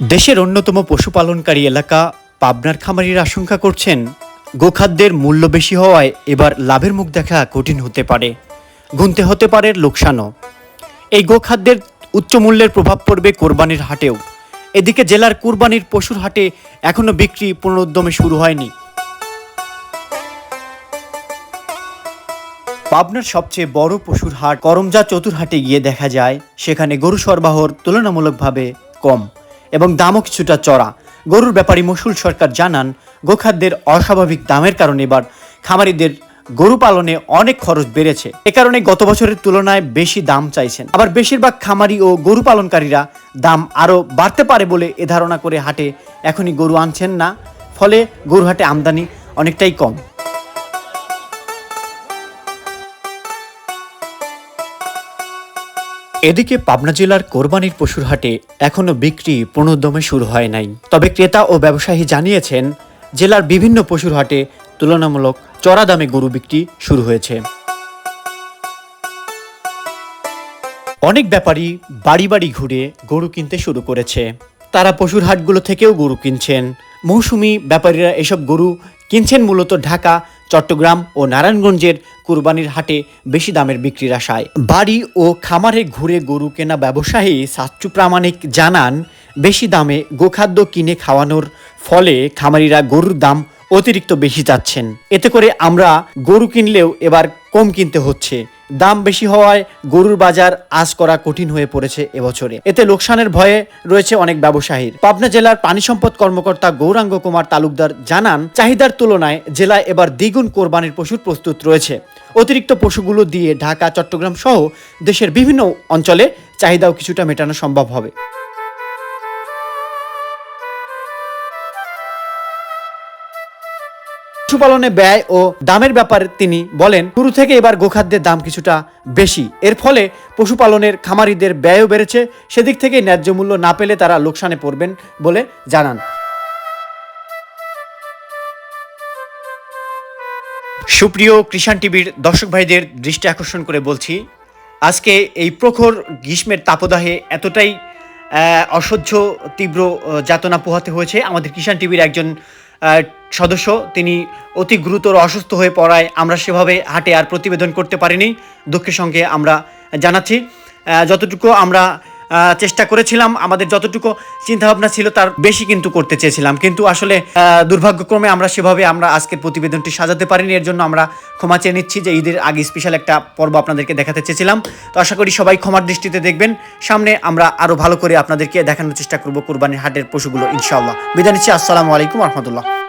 দেশের অন্যতম পশুপালনকারী এলাকা পাবনার খামারির আশঙ্কা করছেন, গোখাদ্যের মূল্য বেশি হওয়ায় এবার লাভের মুখ দেখা কঠিন হতে পারে, গুনতে হতে পারে লোকসানও। এই গোখাদ্যের উচ্চ মূল্যের প্রভাব পড়বে কোরবানির হাটেও। এদিকে জেলার কুরবানির পশুর হাটে এখনও বিক্রি পুনরুদ্যমে শুরু হয়নি। পাবনার সবচেয়ে বড় পশুর হাট করমজা চতুরহাটে গিয়ে দেখা যায়, সেখানে গরু সরবরাহর তুলনামূলকভাবে কম। এবং দামও কিছুটা চড়া। গরুর ব্যাপারী মশুল সরকার জানান, গোখাদ্যের অস্বাভাবিক দামের কারণে এবার খামারিদের গরু পালনে অনেক খরচ বেড়েছে। এ কারণে গত বছরের তুলনায় বেশি দাম চাইছেন। আবার বেশিরভাগ খামারি ও গরু পালনকারীরা দাম আরও বাড়তে পারে বলে এ ধারণা করে হাটে এখনই গরু আনছেন না। ফলে গরু হাটে আমদানি অনেকটাই কম। এদিকে পাবনা জেলার কোরবানির পশুর হাটে এখনও বিক্রি পুনর্দমে শুরু হয় নাই। তবে ক্রেতা ও ব্যবসায়ী জানিয়েছেন, জেলার বিভিন্ন পশুর হাটে তুলনামূলক চড়া দামে গরু বিক্রি শুরু হয়েছে। অনেক ব্যাপারী বাড়ি বাড়ি ঘুরে গরু কিনতে শুরু করেছে। তারা পশুর হাটগুলো থেকেও গরু কিনছেন। মৌসুমি ব্যাপারীরা এসব গরু কিনছেন মূলত ঢাকা, চট্টগ্রাম ও নারায়ণগঞ্জের কুরবানির হাটে বেশি দামের বিক্রির আশায়। বাড়ি ও খামারে ঘুরে গরু কেনা ব্যবসায়ী সাচ্চু প্রামাণিক জানান, বেশি দামে গোখাদ্য কিনে খাওয়ানোর ফলে খামারিরা গরুর দাম অতিরিক্ত বেশি যাচ্ছেন এতে করে আমরা গরু কিনলেও এবার কম কিনতে হচ্ছে। দাম বেশি হওয়ায় গরুর বাজার আজ করা কঠিন হয়ে পড়েছে এবছরে। এতে লোকসানের ভয়ে রয়েছে অনেক ব্যবসায়ীর। পাবনা জেলার পানি সম্পদ কর্মকর্তা গৌরাঙ্গ কুমার তালুকদার জানান, চাহিদার তুলনায় জেলায় এবার দ্বিগুণ কোরবানির পশুর প্রস্তুত রয়েছে। অতিরিক্ত পশুগুলো দিয়ে ঢাকা, চট্টগ্রাম সহ দেশের বিভিন্ন অঞ্চলে চাহিদাও কিছুটা মেটানো সম্ভব হবে। পশুপালনে ব্যয় ও দামের ব্যাপারে তিনি বলেন, শুরু থেকে এবার গোখাদ্যের দাম কিছুটা বেশি। এর ফলে পশুপালনের খামারিদের ব্যয়ও বেড়েছে। সেদিক থেকে ন্যায্য মূল্য না পেলে তারা লোকসানে পড়বেন বলে জানান। সুপ্রিয় কৃষাণ টিভির দর্শক ভাইদের দৃষ্টি আকর্ষণ করে বলছি, আজকে এই প্রখর গ্রীষ্মের তাপদাহে এতটাই অসহ্য, তীব্র যাতনা পোহাতে হয়েছে। আমাদের কিষাণ টিভির একজন সদস্য, তিনি অতি গুরুতর অসুস্থ হয়ে পড়ায় আমরা সেভাবে হাটে আর প্রতিবেদন করতে পারিনি। দুঃখের সঙ্গে আমরা জানাচ্ছি। যতটুকু আমরা চেষ্টা করেছিলাম। আমাদের যতটুকু চিন্তাভাবনা ছিল তার বেশি কিন্তু করতে চেয়েছিলাম। কিন্তু আসলে দুর্ভাগ্যক্রমে আমরা সেভাবে আমরা আজকের প্রতিবেদনটি সাজাতে পারিনি। এর জন্য আমরা ক্ষমা চেয়ে নিচ্ছি যে ঈদের আগে স্পেশাল একটা পর্ব আপনাদেরকে দেখাতে চেয়েছিলাম। তো আশা করি সবাই ক্ষমার দৃষ্টিতে দেখবেন। সামনে আমরা আরও ভালো করে আপনাদেরকে দেখানোর চেষ্টা করব কোরবানির হাটের পশুগুলো, ইনশাআল্লাহ। বিদায় নিচ্ছি। আসসালামু আলাইকুম রহমতুল্লাহ।